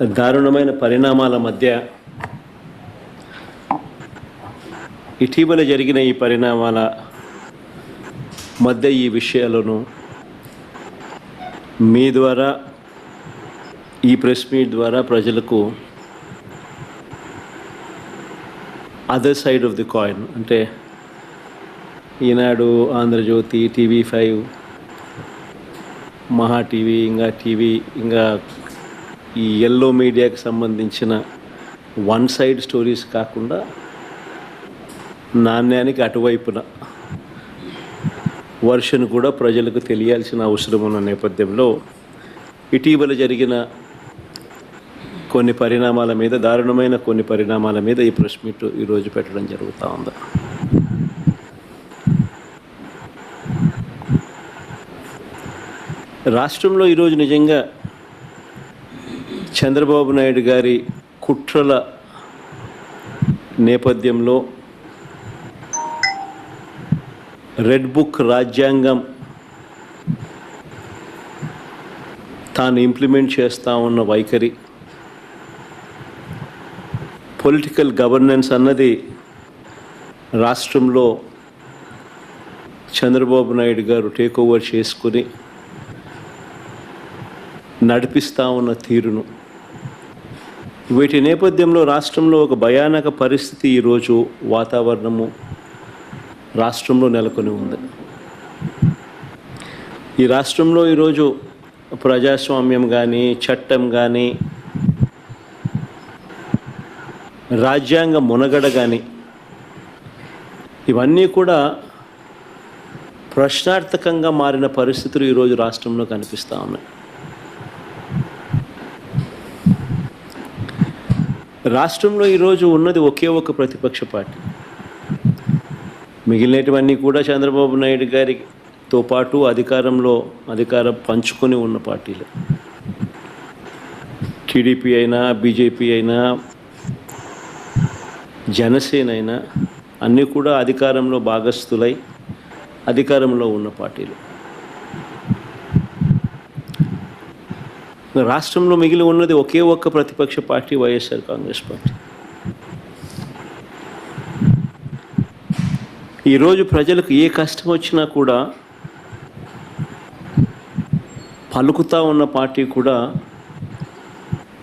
దారుణమైన పరిణామాల మధ్య ఇటీవల జరిగిన ఈ పరిణామాల మధ్య ఈ విషయాలను మీ ద్వారా ఈ ప్రెస్ మీట్ ద్వారా ప్రజలకు other side of the coin అంటే Eenadu Andhrajyothy TV five Maha TV ఇంకా టీవీ ఇంకా ఈ ఎల్లో మీడియాకి సంబంధించిన వన్ సైడ్ స్టోరీస్ కాకుండా నాణ్యానికి అటువైపున వర్షన్ కూడా ప్రజలకు తెలియాల్సిన అవసరం ఉన్న నేపథ్యంలో ఇటీవల జరిగిన కొన్ని పరిణామాల మీద దారుణమైన కొన్ని పరిణామాల మీద ఈ ప్రెస్ మీట్ ఈరోజు పెట్టడం జరుగుతూ ఉంది. రాష్ట్రంలో ఈరోజు నిజంగా చంద్రబాబు నాయుడు గారి కుట్రల నేపథ్యంలో రెడ్ బుక్ రాజ్యాంగం తాను ఇంప్లిమెంట్ చేస్తూ ఉన్న వైఖరి. పొలిటికల్ గవర్నెన్స్ అన్నది రాష్ట్రంలో చంద్రబాబు నాయుడు గారు టేక్ ఓవర్ చేసుకుని నడిపిస్తూ ఉన్న తీరును. వీటి నేపథ్యంలో రాష్ట్రంలో ఒక భయానక పరిస్థితి ఈరోజు వాతావరణము రాష్ట్రంలో నెలకొని ఉంది. ఈ రాష్ట్రంలో ఈరోజు ప్రజాస్వామ్యం కానీ చట్టం కానీ రాజ్యాంగ మునగడ కానీ ఇవన్నీ కూడా ప్రశ్నార్థకంగా మారిన పరిస్థితులు ఈరోజు రాష్ట్రంలో కనిపిస్తూ ఉన్నాయి. రాష్ట్రంలో ఈరోజు ఉన్నది ఒకే ఒక ప్రతిపక్ష పార్టీ. మిగిలినటువన్నీ కూడా చంద్రబాబు నాయుడు గారితో పాటు అధికారంలో అధికారం పంచుకొని ఉన్న పార్టీలు. టీడీపీ అయినా బీజేపీ అయినా జనసేన అయినా అన్నీ కూడా అధికారంలో భాగస్థులై అధికారంలో ఉన్న పార్టీలు. రాష్ట్రంలో మిగిలి ఉన్నది ఒకే ఒక్క ప్రతిపక్ష పార్టీ వైఎస్ఆర్ కాంగ్రెస్ పార్టీ. ఈరోజు ప్రజలకు ఏ కష్టం వచ్చినా కూడా పలుకుతా ఉన్న పార్టీ కూడా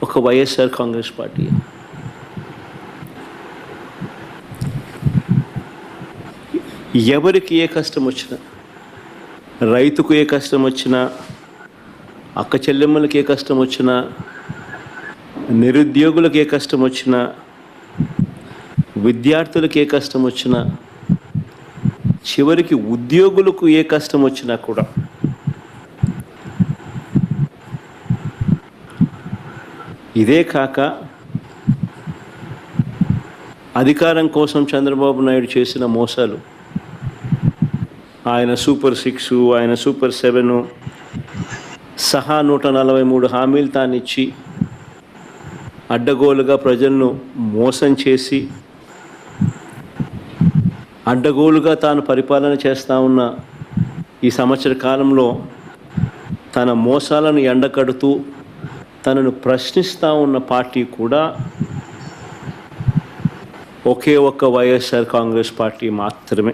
ఒక వైఎస్ఆర్ కాంగ్రెస్ పార్టీ. ఎవరికి ఏ కష్టం వచ్చినా రైతుకు ఏ కష్టం వచ్చినా అక్క చెల్లెమ్మలకి ఏ కష్టం వచ్చినా నిరుద్యోగులకు ఏ కష్టం వచ్చినా విద్యార్థులకు ఏ కష్టం వచ్చినా చివరికి ఉద్యోగులకు ఏ కష్టం వచ్చినా కూడా. ఇదే కాక అధికారం కోసం చంద్రబాబు నాయుడు చేసిన మోసాలు ఆయన సూపర్ సిక్స్ ఆయన సూపర్ సెవెను సహా నూట నలభై మూడు హామీలు తానిచ్చి అడ్డగోలుగా ప్రజలను మోసం చేసి అడ్డగోలుగా తాను పరిపాలన చేస్తూ ఉన్న ఈ సంవత్సర కాలంలో తన మోసాలను ఎండకడుతూ తనను ప్రశ్నిస్తూ ఉన్న పార్టీ కూడా ఒకే ఒక్క వైఎస్ఆర్ కాంగ్రెస్ పార్టీ మాత్రమే.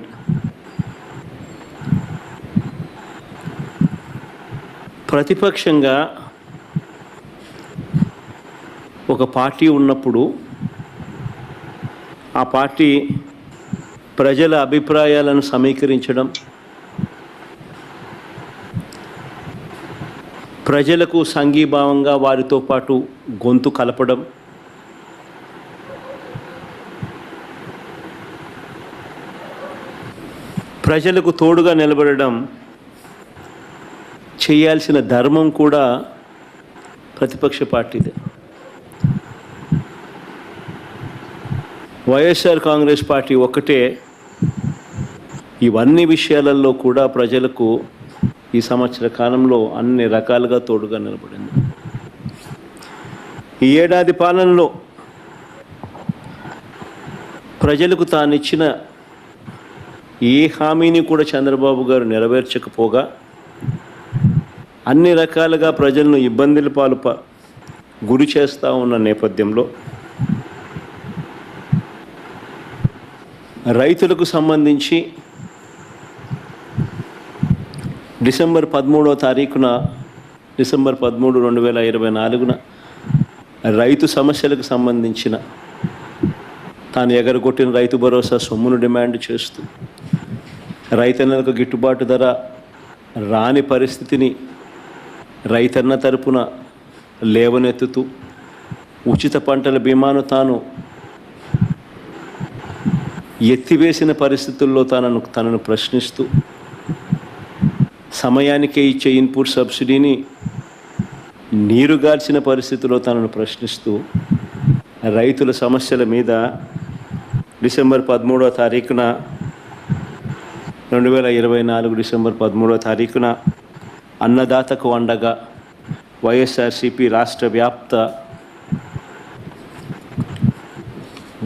ప్రతిపక్షంగా ఒక పార్టీ ఉన్నప్పుడు ఆ పార్టీ ప్రజల అభిప్రాయాలను సమీకరించడం ప్రజలకు సంఘీభావంగా వారితో పాటు గొంతు కలపడం ప్రజలకు తోడుగా నిలబడడం చేయాల్సిన ధర్మం కూడా ప్రతిపక్ష పార్టీదే. వైఎస్ఆర్ కాంగ్రెస్ పార్టీ ఒక్కటే. ఇవన్నీ విషయాలలో కూడా ప్రజలకు ఈ సంవత్సర కాలంలో అన్ని రకాలుగా తోడుగా నిలబడింది. ఈ ఏడాది పాలనలో ప్రజలకు తానిచ్చిన ఏ హామీని కూడా చంద్రబాబు గారు నెరవేర్చకపోగా అన్ని రకాలుగా ప్రజలను ఇబ్బందుల పాలు గురి చేస్తూ ఉన్న నేపథ్యంలో రైతులకు సంబంధించి డిసెంబర్ పదమూడవ తారీఖున డిసెంబర్ పదమూడు రెండు వేల ఇరవై నాలుగున రైతు సమస్యలకు సంబంధించిన తాను ఎగరగొట్టిన రైతు భరోసా సొమ్మును డిమాండ్ చేస్తూ రైతన్నలకు గిట్టుబాటు ధర రాని పరిస్థితిని రైతన్న తరపున లేవనెత్తుతూ ఉచిత పంటల బీమాను తాను ఎత్తివేసిన పరిస్థితుల్లో తనను తనను ప్రశ్నిస్తూ సమయానికే ఇచ్చే ఇన్పుట్ సబ్సిడీని నీరుగార్చిన పరిస్థితిలో తనను ప్రశ్నిస్తూ రైతుల సమస్యల మీద డిసెంబర్ పదమూడవ తారీఖున రెండు వేల ఇరవై నాలుగు డిసెంబర్ పదమూడవ తారీఖున అన్నదాతకు అండగా వైఎస్ఆర్సిపి రాష్ట్ర వ్యాప్త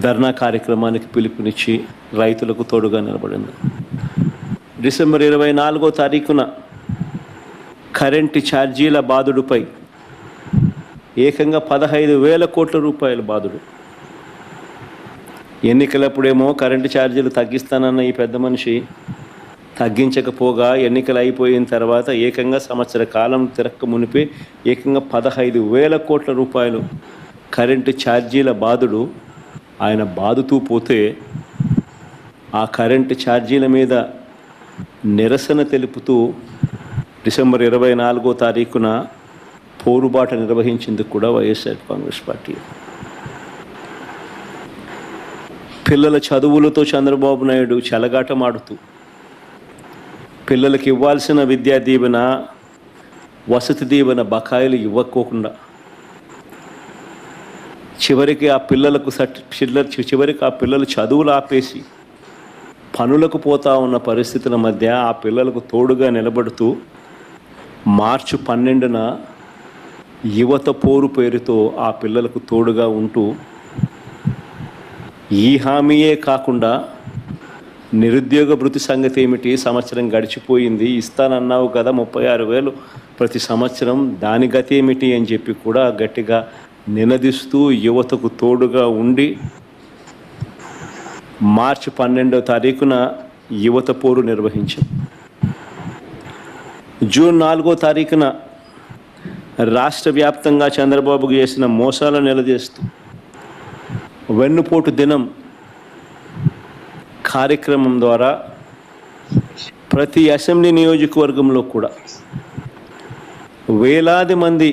ధర్నా కార్యక్రమానికి పిలుపునిచ్చి రైతులకు తోడుగా నిలబడింది. డిసెంబర్ ఇరవై నాలుగో తారీఖున కరెంటు ఛార్జీల బాధుడుపై ఏకంగా పదహైదు వేల కోట్ల రూపాయల బాధుడు ఎన్నికలప్పుడేమో కరెంటు ఛార్జీలు తగ్గిస్తానన్న ఈ పెద్ద మనిషి తగ్గించకపోగా ఎన్నికలు అయిపోయిన తర్వాత ఏకంగా సంవత్సర కాలం తిరక్క మునిపే ఏకంగా పదహైదు వేల కోట్ల రూపాయలు కరెంటు ఛార్జీల బాధుడు ఆయన బాదుతూ పోతే ఆ కరెంటు ఛార్జీల మీద నిరసన తెలుపుతూ డిసెంబర్ ఇరవై నాలుగో తారీఖున పోరుబాట నిర్వహించింది కూడా వైఎస్ఆర్ కాంగ్రెస్ పార్టీ. పిల్లల చదువులతో చంద్రబాబు నాయుడు చెలగాటమాడుతూ పిల్లలకి ఇవ్వాల్సిన విద్యా దీవెన వసతి దీవెన బకాయిలు ఇవ్వకోకుండా చివరికి ఆ పిల్లలకు సర్టి పిల్లల చివరికి ఆ పిల్లలు చదువులు ఆపేసి పనులకు పోతా ఉన్న పరిస్థితుల మధ్య ఆ పిల్లలకు తోడుగా నిలబడుతూ మార్చి పన్నెండున యువత పోరు పేరుతో ఆ పిల్లలకు తోడుగా ఉంటూ ఈ హామీయే కాకుండా నిరుద్యోగ భృతి సంగతి ఏమిటి? సంవత్సరం గడిచిపోయింది. ఇస్తానన్నావు కదా ముప్పై ఆరు వేలు. ప్రతి సంవత్సరం దాని గతి ఏమిటి అని చెప్పి కూడా గట్టిగా నినదిస్తూ యువతకు తోడుగా ఉండి మార్చి పన్నెండవ తారీఖున యువత పోరు నిర్వహించాం. జూన్ నాలుగో తారీఖున రాష్ట్ర వ్యాప్తంగా చంద్రబాబుకు చేసిన మోసాలను నిలదీస్తూ వెన్నుపోటు దినం కార్యక్రమం ద్వారా ప్రతి అసెంబ్లీ నియోజకవర్గంలో కూడా వేలాది మంది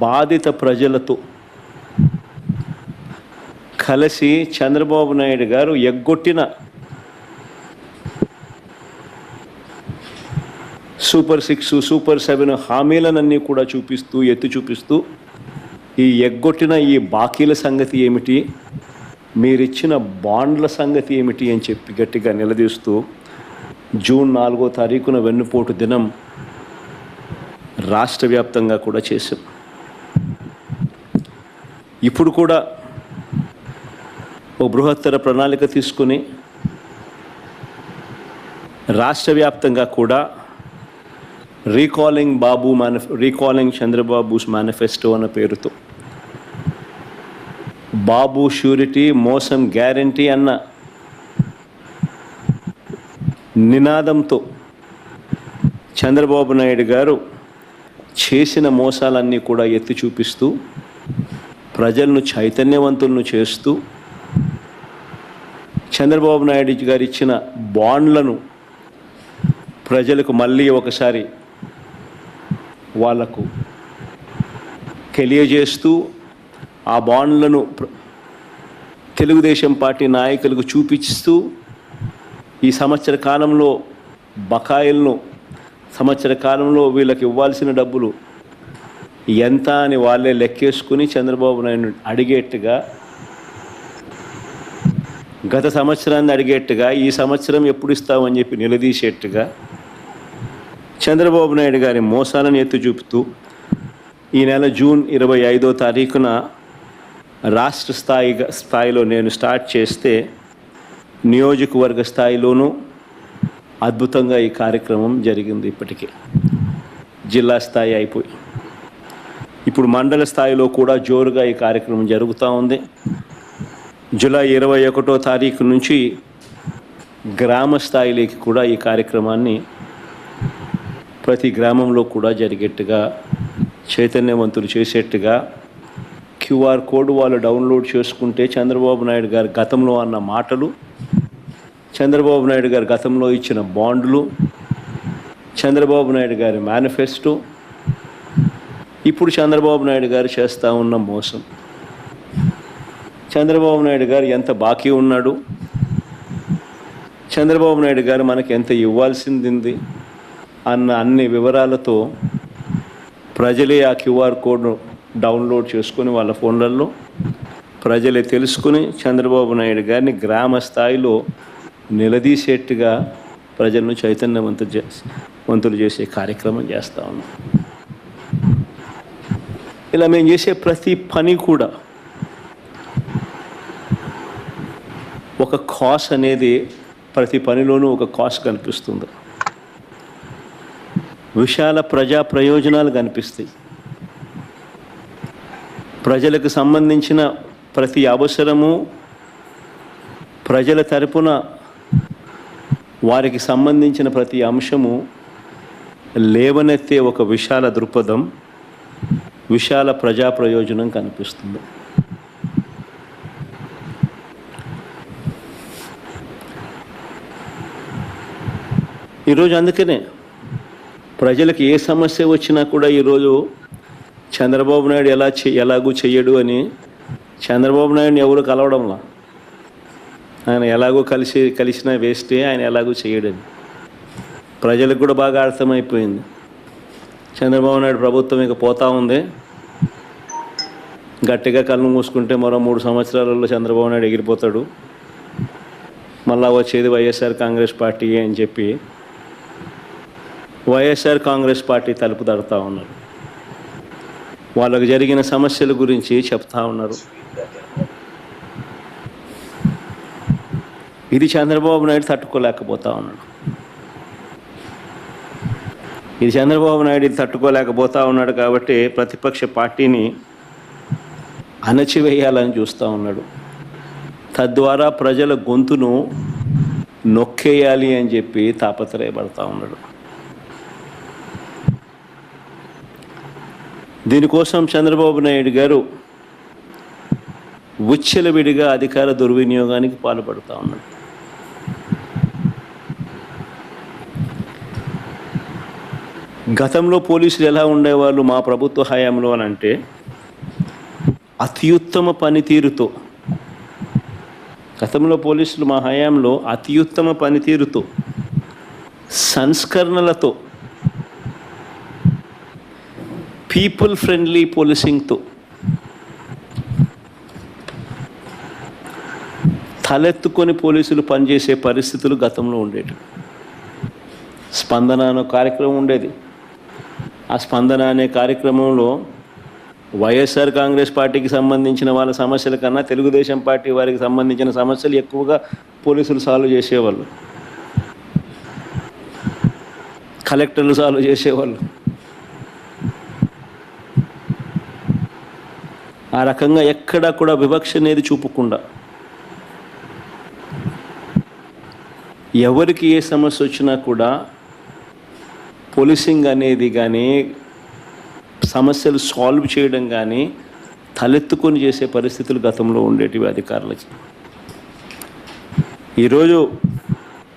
బాధిత ప్రజలతో కలిసి చంద్రబాబు నాయుడు గారు ఎగ్గొట్టిన సూపర్ సిక్స్ సూపర్ సెవెన్ హామీలనన్నీ కూడా చూపిస్తూ ఎత్తి చూపిస్తూ ఈ ఎగ్గొట్టిన ఈ బాకీల సంగతి ఏమిటి? మీరిచ్చిన బాండ్ల సంగతి ఏమిటి అని చెప్పి గట్టిగా నిలదీస్తూ జూన్ నాలుగో తారీఖున వెన్నుపోటు దినం రాష్ట్ర వ్యాప్తంగా కూడా చేశాం. ఇప్పుడు కూడా ఓ బృహత్తర ప్రణాళిక తీసుకుని రాష్ట్ర వ్యాప్తంగా కూడా రీకాలింగ్ బాబు మేనిఫె రీకాలింగ్ చంద్రబాబుస్ మేనిఫెస్టో అన్న పేరుతో బాబు షూరిటీ మోసం గ్యారంటీ అన్న నినాదంతో చంద్రబాబు నాయుడు గారు చేసిన మోసాలన్నీ కూడా ఎత్తి చూపిస్తూ ప్రజలను చైతన్యవంతులను చేస్తూ చంద్రబాబు నాయుడు గారు ఇచ్చిన బాండ్లను ప్రజలకు మళ్ళీ ఒకసారి వాళ్ళకు తెలియజేస్తూ ఆ బాండ్లను తెలుగుదేశం పార్టీ నాయకులకు చూపిస్తూ ఈ సంవత్సర కాలంలో బకాయిలను సంవత్సర కాలంలో వీళ్ళకి ఇవ్వాల్సిన డబ్బులు ఎంత అని వాళ్ళే లెక్కేసుకుని చంద్రబాబు నాయుడు అడిగేట్టుగా గత సంవత్సరాన్ని అడిగేట్టుగా ఈ సంవత్సరం ఎప్పుడు ఇస్తామని చెప్పి నిలదీసేట్టుగా చంద్రబాబు నాయుడు గారి మోసాలను ఎత్తి చూపుతూ ఈ నెల జూన్ ఇరవై ఐదో తారీఖున రాష్ట్ర స్థాయిగా స్థాయిలో నేను స్టార్ట్ చేస్తే నియోజకవర్గ స్థాయిలోనూ అద్భుతంగా ఈ కార్యక్రమం జరిగింది ఇప్పటికే. జిల్లా స్థాయి అయిపోయి. ఇప్పుడు ఇప్పుడు మండల స్థాయిలో కూడా జోరుగా ఈ కార్యక్రమం జరుగుతూ ఉంది. జూలై ఇరవై ఒకటో తారీఖు నుంచి గ్రామ స్థాయిలోకి కూడా ఈ కార్యక్రమాన్ని ప్రతి గ్రామంలో కూడా జరిగేట్టుగా చైతన్యవంతులు చేసేట్టుగా క్యూఆర్ కోడ్ వాళ్ళు డౌన్లోడ్ చేసుకుంటే చంద్రబాబు నాయుడు గారు గతంలో అన్న మాటలు చంద్రబాబు నాయుడు గారు గతంలో ఇచ్చిన బాండ్లు చంద్రబాబు నాయుడు గారి మేనిఫెస్టో ఇప్పుడు చంద్రబాబు నాయుడు గారు చేస్తూ ఉన్న మోసం. చంద్రబాబు నాయుడు గారు ఎంత బాకీ ఉన్నాడు? చంద్రబాబు నాయుడు గారు మనకి ఎంత ఇవ్వాల్సింది అన్న అన్ని వివరాలతో ప్రజలే ఆ క్యూఆర్ కోడ్ను డౌన్లోడ్ చేసుకొని వాళ్ళ ఫోన్లలో ప్రజలే తెలుసుకుని చంద్రబాబు నాయుడు గారిని గ్రామ స్థాయిలో నిలదీసేట్టుగా ప్రజలను చైతన్యవంతులు వంతులు చేసే కార్యక్రమం చేస్తూ ఉన్నాం. ఇలా మేము చేసే ప్రతి పని కూడా ఒక కాస్ అనేది ప్రతి పనిలోనూ ఒక కాస్ కనిపిస్తుంది. విశాల ప్రజా ప్రయోజనాలు కనిపిస్తాయి. ప్రజలకు సంబంధించిన ప్రతి అవసరము ప్రజల తరపున వారికి సంబంధించిన ప్రతి అంశము లేవనెత్తే ఒక విశాల దృక్పథం విశాల ప్రజా ప్రయోజనం కనిపిస్తుంది. ఈరోజు అందుకనే ప్రజలకు ఏ సమస్య వచ్చినా కూడా ఈరోజు చంద్రబాబు నాయుడు ఎలా చే ఎలాగూ చెయ్యడు అని చంద్రబాబు నాయుడిని ఎవరు కలవడంలా? ఆయన ఎలాగో కలిసి కలిసినా వేస్తే ఆయన ఎలాగో చేయడని ప్రజలకు కూడా బాగా అర్థమైపోయింది. చంద్రబాబు నాయుడు ప్రభుత్వం ఇక పోతా ఉంది. గట్టిగా కళ్ళు మూసుకుంటే మరో మూడు సంవత్సరాలలో చంద్రబాబు నాయుడు ఎగిరిపోతాడు. మళ్ళా వచ్చేది వైఎస్ఆర్ కాంగ్రెస్ పార్టీ అని చెప్పి వైఎస్ఆర్ కాంగ్రెస్ పార్టీ తలుపు తడతా ఉన్నారు. వాళ్ళకు జరిగిన సమస్యల గురించి చెప్తా ఉన్నారు. ఇది చంద్రబాబు నాయుడు తట్టుకోలేకపోతా ఉన్నాడు. ఇది చంద్రబాబు నాయుడు ఇది తట్టుకోలేకపోతా ఉన్నాడు కాబట్టి ప్రతిపక్ష పార్టీని అణచివేయాలని చూస్తూ ఉన్నాడు. తద్వారా ప్రజల గొంతును నొక్కేయాలి అని చెప్పి తాపత్రయపడతా ఉన్నాడు. దీనికోసం చంద్రబాబు నాయుడు గారు విడిగా అధికార దుర్వినియోగానికి పాల్పడుతూ ఉన్నాడు గతంలో పోలీసులు ఎలా ఉండేవాళ్ళు మా ప్రభుత్వ హయాంలో అని అంటే అత్యుత్తమ పనితీరుతో గతంలో పోలీసులు మా హయాంలో అత్యుత్తమ పనితీరుతో సంస్కరణలతో పీపుల్ ఫ్రెండ్లీ పోలీసింగ్తో తలెత్తుకొని పోలీసులు పనిచేసే పరిస్థితులు గతంలో ఉండేవి స్పందన అనే కార్యక్రమం ఉండేది. ఆ స్పందన అనే కార్యక్రమంలో వైఎస్ఆర్ కాంగ్రెస్ పార్టీకి సంబంధించిన వాళ్ళ సమస్యల కన్నా తెలుగుదేశం పార్టీ వారికి సంబంధించిన సమస్యలు ఎక్కువగా పోలీసులు సాల్వ్ చేసేవాళ్ళు. కలెక్టర్లు సాల్వ్ చేసేవాళ్ళు. ఆ రకంగా ఎక్కడా కూడా వివక్ష అనేది చూపకుండా ఎవరికి ఏ సమస్య వచ్చినా కూడా పోలీసింగ్ అనేది కానీ సమస్యలు సాల్వ్ చేయడం కానీ తలెత్తుకొని చేసే పరిస్థితులు గతంలో ఉండేటివి అధికారులకి. ఈరోజు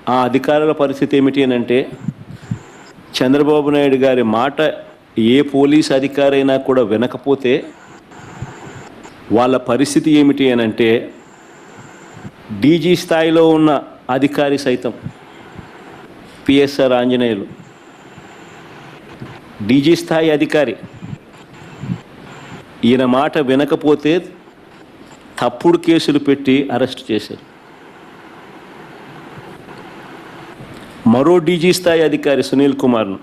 ఆ అధికారుల పరిస్థితి ఏమిటి అని అంటే చంద్రబాబు నాయుడు గారి మాట ఏ పోలీస్ అధికారైనా కూడా వినకపోతే వాళ్ళ పరిస్థితి ఏమిటి అని అంటే డీజీ స్థాయిలో ఉన్న అధికారి సైతం పిఎస్ఆర్ ఆంజనేయులు. డీజీ స్థాయి అధికారి. ఈయన మాట వినకపోతే తప్పుడు కేసులు పెట్టి అరెస్ట్ చేశారు. మరో డీజీ స్థాయి అధికారి సునీల్ కుమార్ను.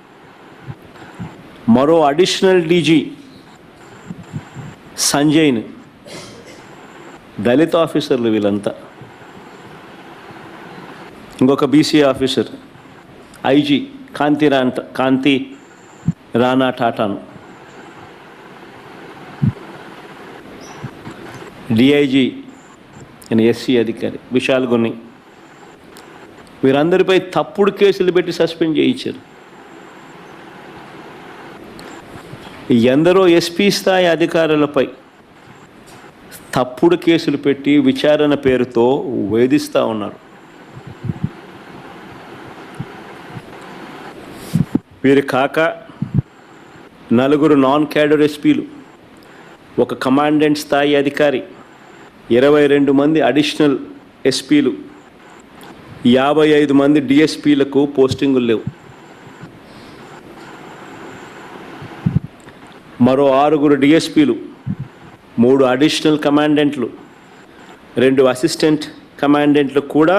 మరో అడిషనల్ డీజీ సంజయ్ని. దళిత ఆఫీసర్లు వీళ్ళంతా. ఇంకొక బీసీ ఆఫీసర్ ఐజీ కాంతి రాంట కాంతి రానా టాటాను. డిఐజీ అని ఎస్సీ అధికారి విశాల్ గుని వీరందరిపై తప్పుడు కేసులు పెట్టి సస్పెండ్ చేయించారు. ఎందరో ఎస్పీ స్థాయి అధికారులపై తప్పుడు కేసులు పెట్టి విచారణ పేరుతో వేధిస్తూ ఉన్నారు. వీరు కాక నలుగురు నాన్ క్యాడర్ ఎస్పీలు ఒక కమాండెంట్ స్థాయి అధికారి ఇరవై రెండు మంది అడిషనల్ ఎస్పీలు యాభై ఐదు మంది డిఎస్పీలకు పోస్టింగులు లేవు. మరో ఆరుగురు డిఎస్పీలు మూడు అడిషనల్ కమాండెంట్లు రెండు అసిస్టెంట్ కమాండెంట్లు కూడా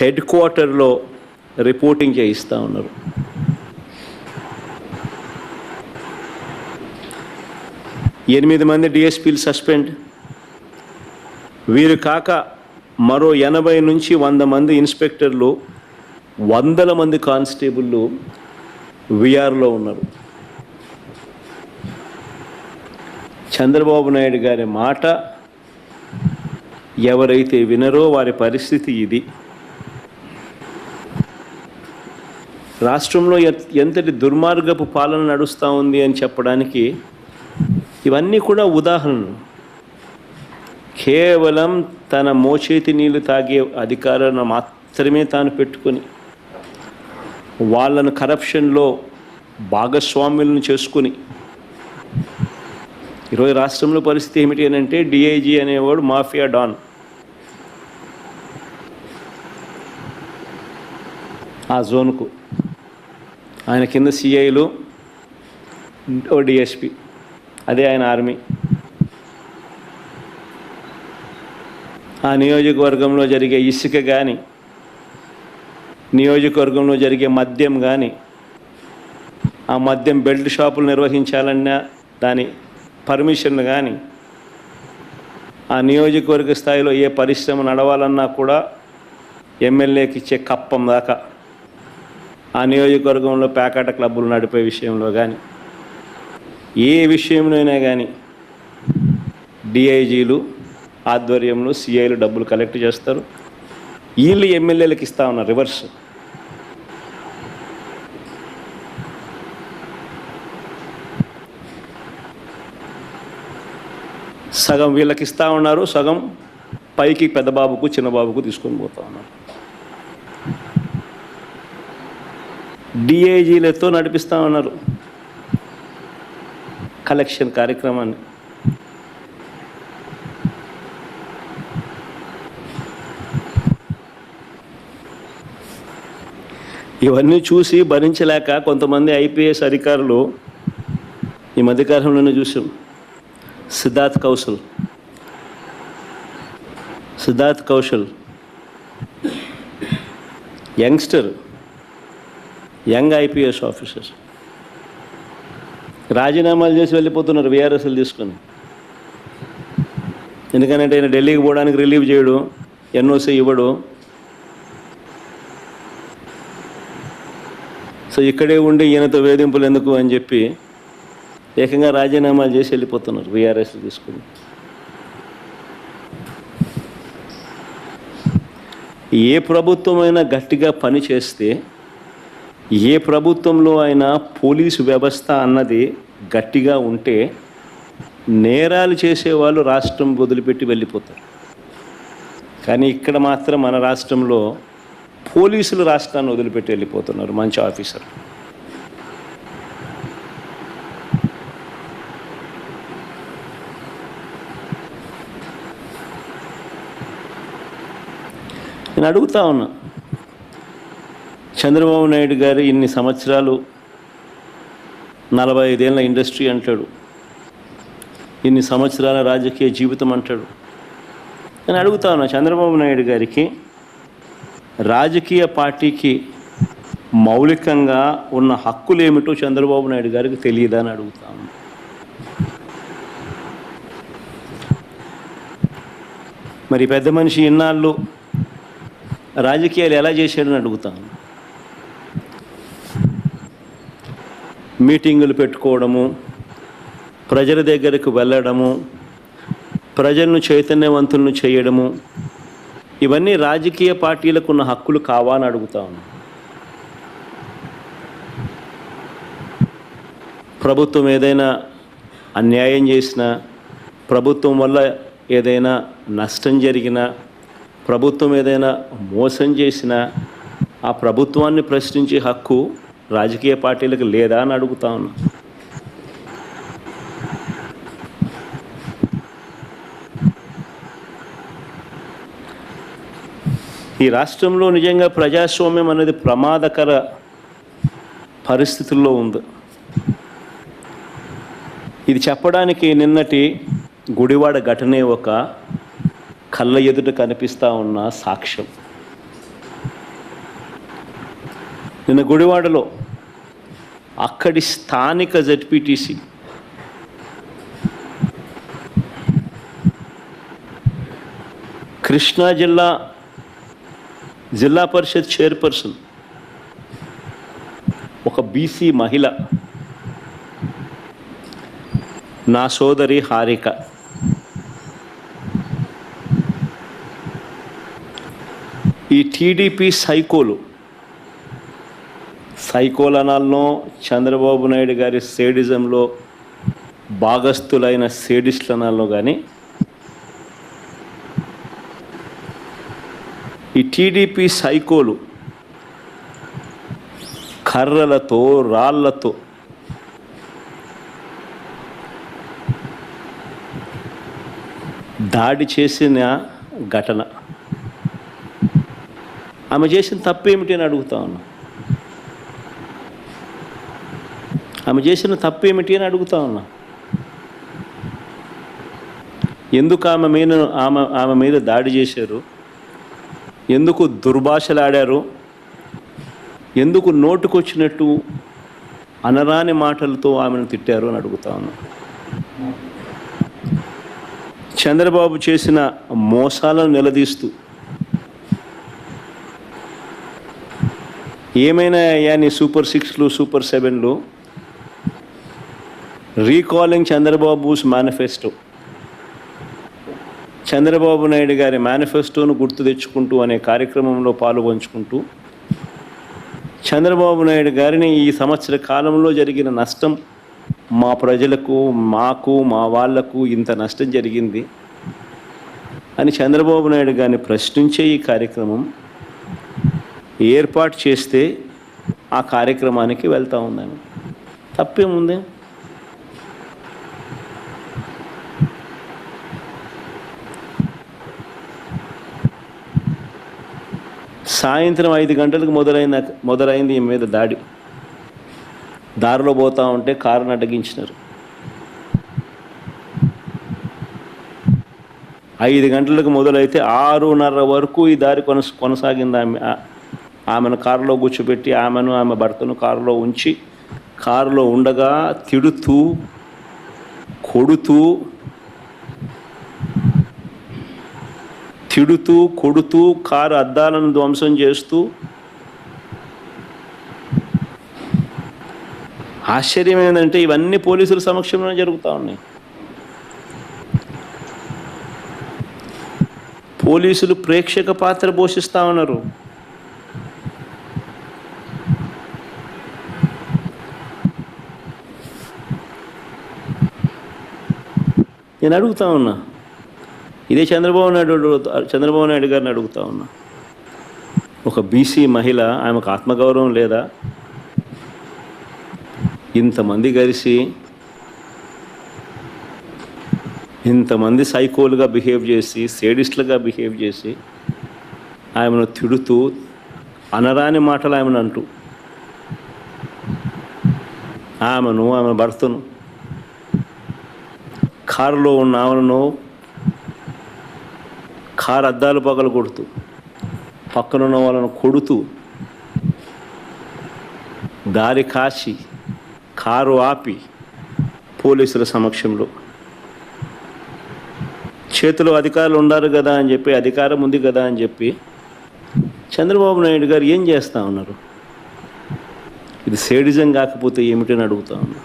హెడ్ క్వార్టర్లో రిపోర్టింగ్ చేయిస్తూ ఉన్నారు. ఎనిమిది మంది డిఎస్పీలు సస్పెండ్ వీరు కాక మరో ఎనభై నుంచి వంద మంది ఇన్స్పెక్టర్లు వందల మంది కానిస్టేబుళ్ళు విఆర్లో ఉన్నారు. చంద్రబాబు నాయుడు గారి మాట ఎవరైతే వినరో వారి పరిస్థితి ఇది. రాష్ట్రంలో ఎంతటి దుర్మార్గపు పాలన నడుస్తూ ఉంది అని చెప్పడానికి ఇవన్నీ కూడా ఉదాహరణలు. కేవలం తన మోచేతి నీళ్ళు తాగే అధికారాన్ని మాత్రమే తాను పెట్టుకొని వాళ్ళను కరప్షన్లో భాగస్వాములను చేసుకుని ఈరోజు రాష్ట్రంలో పరిస్థితి ఏమిటి అని అంటే డిఐజీ అనేవాడు మాఫియా డాన్. ఆ జోన్కు ఆయన కింద సిఐలు ఓ డిఎస్పి అదే ఆయన ఆర్మీ. ఆ నియోజకవర్గంలో జరిగే ఇసుక కానీ నియోజకవర్గంలో జరిగే మద్యం కానీ ఆ మద్యం బెల్ట్ షాపులు నిర్వహించాలన్నా దాని పర్మిషన్ కానీ ఆ నియోజకవర్గ స్థాయిలో ఏ పరిశ్రమ నడవాలన్నా కూడా ఎమ్మెల్యేకి ఇచ్చే కప్పం దాకా ఆ నియోజకవర్గంలో పేకాట క్లబ్బులు నడిపే విషయంలో కానీ ఏ విషయంలోనైనా కానీ డిఐజీలు ఆధ్వర్యంలో సిఐలు డబ్బులు కలెక్ట్ చేస్తారు. వీళ్ళు ఎమ్మెల్యేలకు ఇస్తా ఉన్నారు రివర్స్. సగం వీళ్ళకి ఇస్తూ ఉన్నారు సగం పైకి పెద్ద బాబుకు చిన్న బాబుకు తీసుకొని పోతా ఉన్నారు. డిఐజీలతో నడిపిస్తూ ఉన్నారు. కలెక్షన్ కార్యక్రమాన్ని. ఇవన్నీ చూసి భరించలేక కొంతమంది ఐపీఎస్ అధికారులు ఈ మధ్యకాలంలోనే చూసాం Siddharth Kaushal. Siddharth Kaushal. Youngster. Young IPS officer. రాజీనామాలు చేసి వెళ్ళిపోతున్నారు విఆర్ఎస్ఎల్ తీసుకొని. ఎందుకంటే ఆయన ఢిల్లీకి పోవడానికి రిలీవ్ చేయడు. ఎన్ఓసి ఇవ్వడు. సో ఇక్కడే ఉండి ఈయనతో వేధింపులు ఎందుకు అని చెప్పి ఏకంగా రాజీనామాలు చేసి వెళ్ళిపోతున్నారు విఆర్ఎస్ తీసుకుని. ఏ ప్రభుత్వమైనా గట్టిగా పని చేస్తే ఏ ప్రభుత్వంలో అయినా పోలీసు వ్యవస్థ అన్నది గట్టిగా ఉంటే నేరాలు చేసేవాళ్ళు రాష్ట్రం వదిలిపెట్టి వెళ్ళిపోతారు. కానీ ఇక్కడ మాత్రం మన రాష్ట్రంలో పోలీసులు రాష్ట్రాన్ని వదిలిపెట్టి వెళ్ళిపోతున్నారు మంచి ఆఫీసర్. నేను అడుగుతా ఉన్నా. చంద్రబాబు నాయుడు గారు ఇన్ని సంవత్సరాలు నలభై ఐదేళ్ళ ఇండస్ట్రీ అంటాడు. ఇన్ని సంవత్సరాల రాజకీయ జీవితం అంటాడు. నేను అడుగుతా ఉన్నా చంద్రబాబు నాయుడు గారికి రాజకీయ పార్టీకి మౌలికంగా ఉన్న హక్కులు ఏమిటో చంద్రబాబు నాయుడు గారికి తెలియదా అని అడుగుతా ఉన్నా. మరి పెద్ద మనిషి ఇన్నాళ్ళు రాజకీయాలు ఎలా చేశాడని అడుగుతాను. మీటింగులు పెట్టుకోవడము ప్రజల దగ్గరకు వెళ్ళడము ప్రజలను చైతన్యవంతులను చేయడము ఇవన్నీ రాజకీయ పార్టీలకు ఉన్న హక్కులు కావా అని అడుగుతాను. ప్రభుత్వం ఏదైనా అన్యాయం చేసినా ప్రభుత్వం వల్ల ఏదైనా నష్టం జరిగినా ప్రభుత్వం ఏదైనా మోసం చేసినా ఆ ప్రభుత్వాన్ని ప్రశ్నించే హక్కు రాజకీయ పార్టీలకు లేదా అని అడుగుతా ఉన్నా. ఈ రాష్ట్రంలో నిజంగా ప్రజాస్వామ్యం అనేది ప్రమాదకర పరిస్థితుల్లో ఉంది. ఇది చెప్పడానికి నిన్నటి గుడివాడ ఘటనే ఒక కళ్ళ ఎదుట కనిపిస్తా ఉన్న సాక్ష్యం. నిన్న గుడివాడలో అక్కడి స్థానిక జడ్పీటీసీ కృష్ణా జిల్లా జిల్లా పరిషత్ చైర్పర్సన్ ఒక బీసీ మహిళ నా సోదరి హారిక. ఈ టీడీపీ సైకోలు. సైకోలనాల్లో చంద్రబాబు నాయుడు గారి సేడిజంలో భాగస్థులైన సేడిస్టులు కానీ ఈ టీడీపీ సైకోలు కర్రలతో రాళ్ళతో దాడి చేసిన ఘటన. ఆమె చేసిన తప్పు ఏమిటి అని అడుగుతా ఉన్నా. ఆమె చేసిన తప్పు ఏమిటి అని అడుగుతా ఉన్నా. ఎందుకు ఆమె మీద ఆమె ఆమె మీద దాడి చేశారు? ఎందుకు దుర్భాషలాడారు? ఎందుకు నోటుకొచ్చినట్టు అనరాని మాటలతో ఆమెను తిట్టారు అని అడుగుతా ఉన్నా. చంద్రబాబు చేసిన మోసాలను నిలదీస్తూ ఏమైనా అయ్యా నీ సూపర్ సిక్స్లు super సెవెన్లు? Recalling Chandrababu's manifesto. Chandrababu Naidu గారి మేనిఫెస్టోను గుర్తు తెచ్చుకుంటూ అనే కార్యక్రమంలో పాల్గొంచుకుంటూ చంద్రబాబు నాయుడు గారిని ఈ సంవత్సర కాలంలో జరిగిన నష్టం మా ప్రజలకు మాకు మా వాళ్ళకు ఇంత నష్టం జరిగింది అని చంద్రబాబు నాయుడు గారిని ప్రశ్నించే ఈ కార్యక్రమం ఏర్పాటు చేస్తే ఆ కార్యక్రమానికి వెళ్తూ ఉందాము తప్పేముంది సాయంత్రం ఐదు గంటలకు మొదలైన మొదలైంది ఈ మీద దాడి. దారిలో పోతా ఉంటే కారును అడ్డగించినారు. ఐదు గంటలకు మొదలైతే ఆరున్నర వరకు ఈ దారి కొనస కొనసాగింది ఆమె ఆమెను కారులో కూర్చోబెట్టి ఆమెను ఆమె భర్తను కారులో ఉంచి కారులో ఉండగా తిడుతూ కొడుతూ తిడుతూ కొడుతూ కారు అద్దాలను ధ్వంసం చేస్తూ ఆశ్చర్యం ఏంటంటే ఇవన్నీ పోలీసుల సమక్షంలో జరుగుతూ ఉన్నాయి. పోలీసులు ప్రేక్షక పాత్ర పోషిస్తూ ఉన్నారు. నేను అడుగుతా ఉన్నా. ఇదే చంద్రబాబు నాయుడు చంద్రబాబు నాయుడు గారిని అడుగుతా ఉన్నా. ఒక బీసీ మహిళ ఆమెకు ఆత్మగౌరవం లేదా? ఇంతమంది కలిసి ఇంతమంది సైకోలుగా బిహేవ్ చేసి సేడిస్ట్లుగా బిహేవ్ చేసి ఆమెను తిడుతూ అనరాని మాటలు ఆమెను అంటూ. ఆమెను ఆమె భర్తను కారులో ఉన్న ఆమెను కారు అద్దాలు పగలు కొడుతూ పక్కనున్న వాళ్ళను కొడుతూ దారి కాచి కారు ఆపి పోలీసుల సమక్షంలో చేతిలో అధికారులు ఉన్నారు కదా అని చెప్పి అధికారం ఉంది కదా అని చెప్పి చంద్రబాబు నాయుడు గారు ఏం చేస్తూ ఉన్నారు? ఇది సేడిజం కాకపోతే ఏమిటని అడుగుతా ఉన్నారు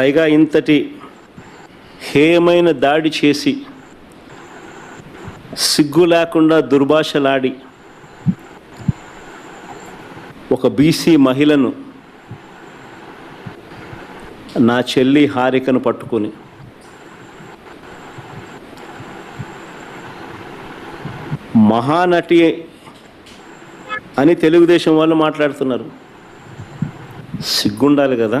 పైగా ఇంతటి హేయమైన దాడి చేసి సిగ్గు లేకుండా దుర్భాషలాడి ఒక బీసీ మహిళను నా చెల్లి హారికను పట్టుకొని మహానటి అని తెలుగుదేశం వాళ్ళు మాట్లాడుతున్నారు. సిగ్గుండాలి కదా?